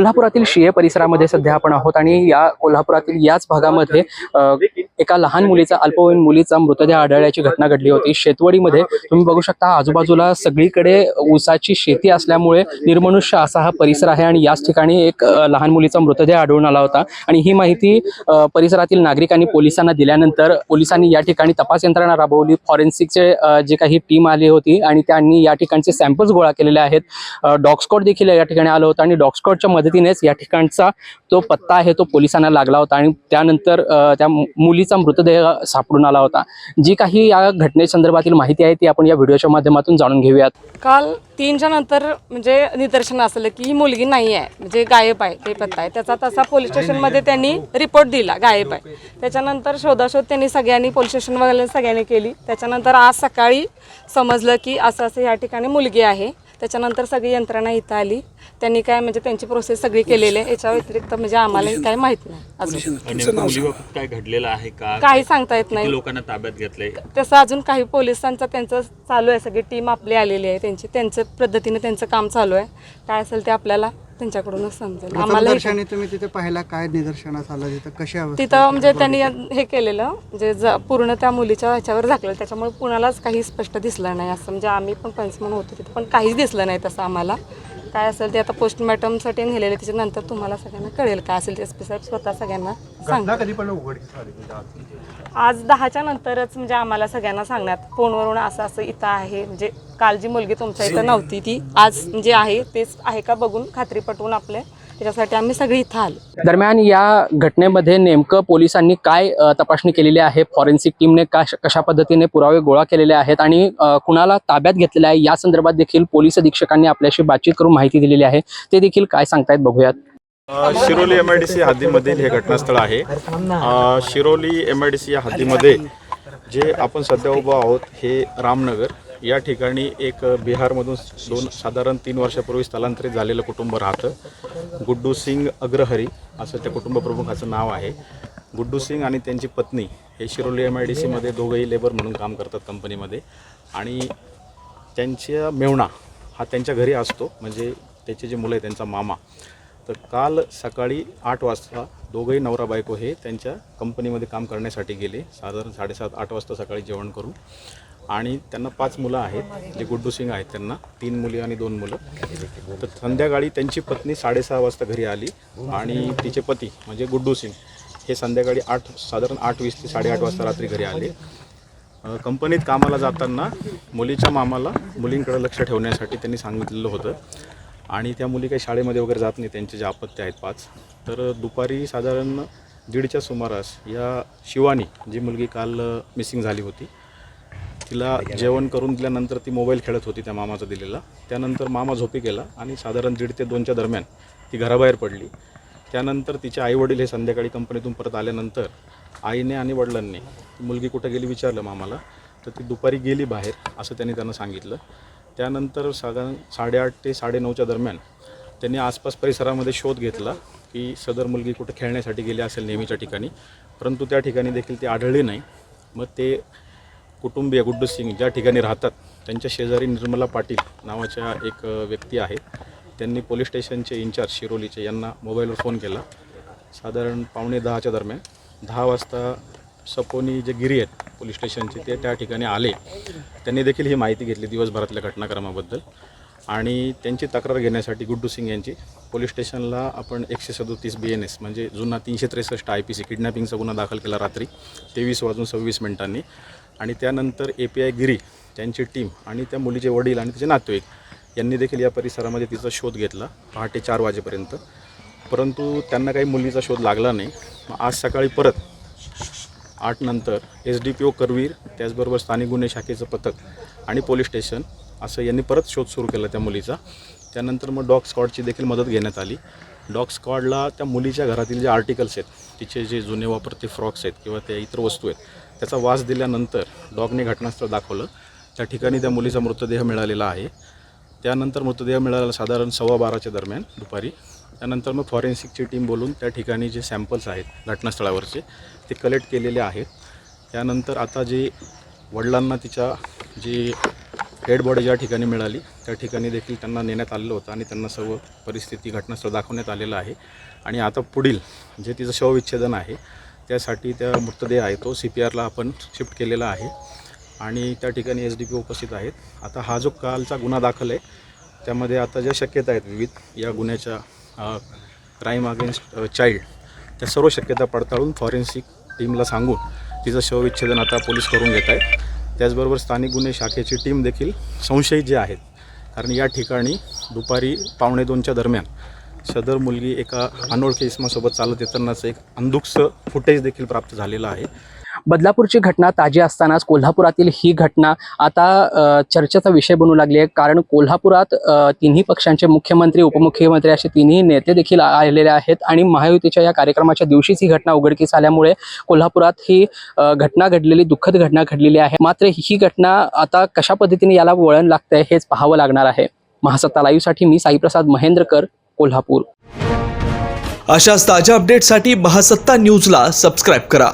कोल्हापुरातील शिये परिसरामध्ये सध्या आपण आहोत आणि या कोल्हापुरातील याच भागामध्ये एका लहान मुलीचा अल्पवयीन मुलीचा मृतदेह आढळल्याची घटना घडली होती. शेतवडीमध्ये तुम्ही बघू शकता आजूबाजूला सगळीकडे ऊसाची शेती असल्यामुळे निर्मनुष्य असा हा परिसर आहे आणि याच ठिकाणी एक लहान मुलीचा मृतदेह आढळून आला होता. आणि ही माहिती परिसरातील नागरिकांनी पोलिसांना दिल्यानंतर पोलिसांनी या ठिकाणी तपास यंत्रणा राबवली. फॉरेन्सिकचे जे काही टीम आली होती आणि त्यांनी या ठिकाणचे सॅम्पल्स गोळा केलेले आहेत. डॉगस्कॉट देखील या ठिकाणी आलं होतं आणि डॉगस्कॉटच्या पद्धतीनेच या ठिकाणचा तो पत्ता आहे तो पोलिसांना लागला होता आणि त्यानंतर त्या मुलीचा मृतदेह सापडून आला होता. जी काही या घटनेसंदर्भातील माहिती आहे ती आपण या व्हिडिओच्या माध्यमातून जाणून घेऊयात. काल तीनच्या नंतर म्हणजे निदर्शन असलं की ही मुलगी नाही आहे म्हणजे गायब आहे ते पत्ता आहे. त्याचा तसा पोलीस स्टेशनमध्ये त्यांनी रिपोर्ट दिला गायब आहे. त्याच्यानंतर शोधाशोध त्यांनी सगळ्यांनी पोलीस वगैरे सगळ्यांनी केली. त्याच्यानंतर आज सकाळी समजलं की असं असं या ठिकाणी मुलगी आहे. त्याच्यानंतर सगळी यंत्रणा इथं आली. त्यांनी काय म्हणजे त्यांची प्रोसेस सगळी केलेली आहे. याच्या व्यतिरिक्त म्हणजे आम्हाला काही माहीत नाही. अजून. मुलीबाबत काय घडलेलं आहे का? काही सांगता येत नाही. लोकांना ताब्यात घेतलंय? तसं अजून काही पोलिसांचं त्यांचं चालू आहे. सगळी टीम आपली आलेली आहे. त्यांची त्यांचं पद्धतीने त्यांचं काम चालू आहे. काय असेल ते आपल्याला त्यांच्याकडूनच समजेल. आम्हाला तुम्ही तिथे पाहिला काय निदर्शनास आलं तिथं? कशी तिथं म्हणजे त्यांनी हे केलेलं म्हणजे ज- पूर्ण त्या मुलीच्या ह्याच्यावर झाकलं. त्याच्यामुळे कुणालाच काही स्पष्ट दिसलं नाही. असं म्हणजे आम्ही पण पंचमन होतो तिथं पण काहीच दिसलं नाही तसं आम्हाला. काय असेल ते आता पोस्टमॉर्टमसाठी नेलेले त्याच्यानंतर तुम्हाला सगळ्यांना कळेल काय असेल ते. एस पी साहेब स्वतः सगळ्यांना सांगतात. आज दहाच्या नंतरच म्हणजे आम्हाला सगळ्यांना सांगण्यात फोनवरून असं असं इथं आहे म्हणजे काल जी मुलगी तुमच्या इथं नव्हती ती आज म्हणजे आहे तेच आहे का बघून खात्री पटवून आपले त्याच्यासाठी आम्ही सगळी इथं आलो. दरम्यान या घटनेमध्ये नेमकं पोलिसांनी काय तपासणी केलेली आहे? फॉरेन्सिक टीमने कश पद्धतीने पुरावे गोळा केलेले आहेत? आणि कुणाला ताब्यात घेतलेलं आहे? या संदर्भात देखील पोलीस अधीक्षकांनी आपल्याशी बातचीत करून माहिती दिलेली आहे. ते देखील काय सांगतायत बघूयात. Shiroli M I D C हद्दीमधील हे घटनास्थळ आहे. Shiroli M I D C या हद्दीमध्ये जे आपण सध्या उभं आहोत हे रामनगर. या ठिकाणी एक बिहारमधून दोन साधारण तीन वर्षापूर्वी स्थलांतरित झालेलं कुटुंब राहतं. गुड्डू सिंग अग्रहरी असं त्या कुटुंबप्रमुखाचं नाव आहे. गुड्डू सिंग आणि त्यांची पत्नी हे शिरोली एम आय डी सीमध्ये दोघंही लेबर म्हणून काम करतात कंपनीमध्ये आणि त्यांच्या मेवणा हा त्यांच्या घरी असतो. म्हणजे त्याचे जे मुलं आहे त्यांचा मामा. तर काल सकाळी आठ वाजता दोघंही नवरा बायको हे त्यांच्या कंपनीमध्ये काम करण्यासाठी गेले. साधारण साडेसात आठ वाजता सकाळी जेवण करून. आणि त्यांना पाच मुलं आहेत जे गुड्डू सिंग आहेत त्यांना. तीन मुली आणि दोन मुलं. तर संध्याकाळी त्यांची पत्नी साडेसहा वाजता घरी आली आणि तिचे पती म्हणजे गुड्डू सिंग हे संध्याकाळी आठ साधारण आठ वीस ते साडेआठ वाजता रात्री घरी आले. कंपनीत कामाला जाताना मुलीच्या मामाला मुलींकडे लक्ष ठेवण्यासाठी त्यांनी सांगितलेलं होतं. आणि त्या मुली काही शाळेमध्ये वगैरे जात नाही त्यांचे जे आपत्ती आहेत पाच. तर दुपारी साधारण दीडच्या सुमारास या शिवानी जी मुलगी काल मिसिंग झाली होती तिला जेवण करून दिल्यानंतर ती मोबाईल खेळत होती त्या मामाचा दिलेला. त्यानंतर मामा झोपी गेला आणि साधारण दीड ते दोनच्या दरम्यान ती घराबाहेर पडली. त्यानंतर तिचे आईवडील हे संध्याकाळी कंपनीतून परत आल्यानंतर आईने आणि वडिलांनी ती मुलगी कुठं गेली विचारलं मामाला तर ती दुपारी गेली बाहेर असं त्यांनी त्यांना सांगितलं. त्यानंतर साधारण साडेआठ ते साडेनऊच्या दरम्यान त्यांनी आसपास परिसरामध्ये शोध घेतला की सदर मुलगी कुठं खेळण्यासाठी गेली असेल नेहमीच्या ठिकाणी परंतु त्या ठिकाणी देखील ती आढळली नाही. मग ते कुटुंबीय गुड्डू सिंग ज्या ठिकाणी राहतात त्यांच्या शेजारी निर्मला पाटील नावाच्या एक व्यक्ती आहेत त्यांनी पोलीस स्टेशनचे इन्चार्ज शिरोलीचे यांना मोबाईलवर फोन केला. साधारण पावणे दहाच्या दरम्यान दहा वाजता सपोनी जे गिरी आहेत पोलीस स्टेशनचे ते त्या ठिकाणी आले. त्यांनी देखील ही माहिती घेतली दिवसभरातल्या घटनाक्रमाबद्दल. आणि त्यांची तक्रार घेण्यासाठी गुड्डू सिंग यांची पोलीस स्टेशनला आपण एकशे सदोतीस बी एन एस म्हणजे जुना तीनशे त्रेसष्ट आय पी सी किडनॅपिंगचा गुन्हा दाखल केला रात्री तेवीस वाजून सव्वीस मिनिटांनी. आणि त्यानंतर ए पी आय गिरी त्यांची टीम आणि त्या मुलीचे वडील आणि तिचे नातेवाईक यांनी देखील या परिसरामध्ये तिचा शोध घेतला पहाटे चार वाजेपर्यंत. परंतु त्यांना काही मुलीचा शोध लागला नाही. मग आज सकाळी परत आठ नंतर S D P O Karveer त्याचबरोबर स्थानिक गुन्हे शाखेचं पथक आणि पोलीस स्टेशन असं यांनी परत शोध सुरू केला त्या मुलीचा. त्यानंतर मग डॉग स्कॉडची देखील मदत घेण्यात आली. डॉग स्कॉडला त्या मुलीच्या घरातील जे आर्टिकल्स आहेत तिचे जे जुने वापरते फ्रॉक्स आहेत किंवा त्या इतर वस्तू आहेत त्याचा वास दिल्यानंतर डॉगने घटनास्थळ दाखवलं. त्या ठिकाणी त्या मुलीचा मृतदेह मिळालेला आहे. त्यानंतर मृतदेह मिळाला साधारण सव्वा बाराच्या दरम्यान दुपारी. त्यानंतर मग फॉरेन्सिकची टीम बोलून त्या ठिकाणी जे सॅम्पल्स आहेत घटनास्थळावरचे ते कलेक्ट केलेले आहेत. त्यानंतर आता जे वडिलांना तिच्या जी डेड बॉडी ज्या ठिकाणी मिळाली त्या ठिकाणी देखील त्यांना नेण्यात आलेलं होतं आणि त्यांना सर्व परिस्थिती घटनास्थळ दाखवण्यात आलेलं आहे. आणि आता पुढील जे तिचं शवविच्छेदन आहे त्यासाठी त्या मृतदेह आहे तो सी पी आरला आपण शिफ्ट केलेला आहे. आणि त्या ठिकाणी एस डी पी उपस्थित आहेत. आता हा जो कालचा गुन्हा दाखल आहे त्यामध्ये आता ज्या शक्यता आहेत विविध या गुन्ह्याच्या क्राईम अगेन्स्ट चाइल्ड त्या सर्व शक्यता पडताळून फॉरेन्सिक टीमला सांगून तिचं शवविच्छेदन आता पोलीस करून घेत आहेत. त्याचबरोबर स्थानिक गुन्हे शाखेची टीम देखील संशयित जे आहेत कारण या ठिकाणी दुपारी पावणे दोनच्या दरम्यान सदर मुलगी एका अनोळखी इसमासोबत चालत येतानाच एक अंधुक्स फुटेज देखील प्राप्त झालेलं आहे. बदलापूरची घटना ताजी असतानाच कोल्हापुरातील ही घटना आता चर्चेचा विषय बनू लागली आहे. कारण कोल्हापुरात तिन्ही पक्षांचे मुख्यमंत्री उपमुख्यमंत्री असे तिन्ही नेते देखील आलेले आहेत आणि महायुतीच्या या कार्यक्रमाच्या दिवशीच ही घटना उघडकीस आल्यामुळे कोल्हापुरात ही घटना घडलेली दुःखद घटना घडलेली आहे. मात्र ही घटना आता कशा पद्धतीने याला वळण लागतंय हेच पाहावं लागणार आहे. महासत्ता लाईव्हसाठी मी साईप्रसाद महेंद्रकर. कोल्हापूर. अशाच ताज्या अपडेटसाठी महासत्ता न्यूजला सबस्क्राईब करा.